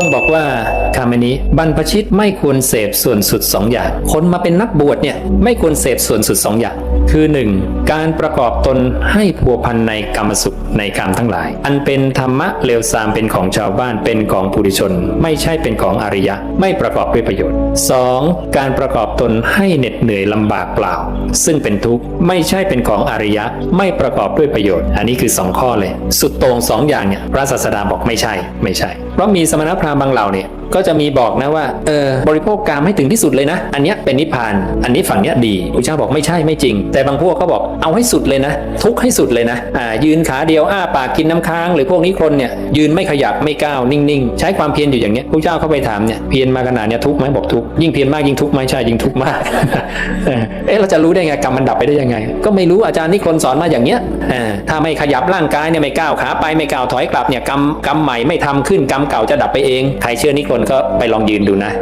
ต้องบอกว่าคำนี้บรรพชิตไม่ควรเสพส่วนสุดสองอย่าง คนมาเป็นนักบวชเนี่ยไม่ควรเสพส่วนสุดสองอย่าง คือ 1. การประกอบตนให้พัวพันในกรรมสุขในกรรมทั้งหลาย อันเป็นธรรมะเลวทรามเป็นของชาวบ้านเป็นของปุถุชน ไม่ใช่เป็นของอริยะ ไม่ประกอบด้วยประโยชน์ 2. การประกอบตนให้เหน็ดเหนื่อยลำบากเปล่า ซึ่งเป็นทุกข์ไม่ใช่เป็นของอริยะ ไม่ประกอบด้วยประโยชน์ อันนี้คือ 2 ข้อเลย สุดโต่งสองอย่างเนี่ยพระศาสดาบอกไม่ใช่ ไม่ใช่เพราะมีสมณพราหมณ์บางเหล่าเนี่ย ก็จะมีบอกนะว่าเออบริโภคกามให้ถึงที่สุดเลยนะ อันเนี้ยเป็นนิพพาน อันนี้ฝั่งเนี้ยดีพระเจ้าบอกไม่ใช่ไม่จริง แต่บางพวกก็บอกเอาให้สุดเลยนะ ทุกข์ให้สุดเลยนะอ่ายืนขาเดียวอ้าปากกินน้ำค้าง หรือพวกนี้คนเนี่ยยืนไม่ขยับไม่ก้าวนิ่งๆ ใช้ความเพียรอยู่อย่างเนี้ยพระเจ้าเข้าไปถามเนี่ยเพียรมาขนาดเนี้ยทุกข์ไหมบอกทุกข์ยิ่งเพียรมากยิ่งทุกข์ไหมใช่ยิ่งทุกข์มากเออเอ๊ะเราจะรู้ได้ไงกรรมมันดับไปได้ยังไง ก็ไม่รู้อาจารย์นี่คนสอนมาอย่างเนี้ยถ้าไม่ขยับร่างกายเนี่ยไม่ก้าวขาไปไม่ก้าวถอยกลับเนี่ยกรรมกรรมใหม่ไม่ทำขึ้นกรรมเก่าจะดับไปเองใครเชื่อนิคนก็ไปลองยืนดูนะ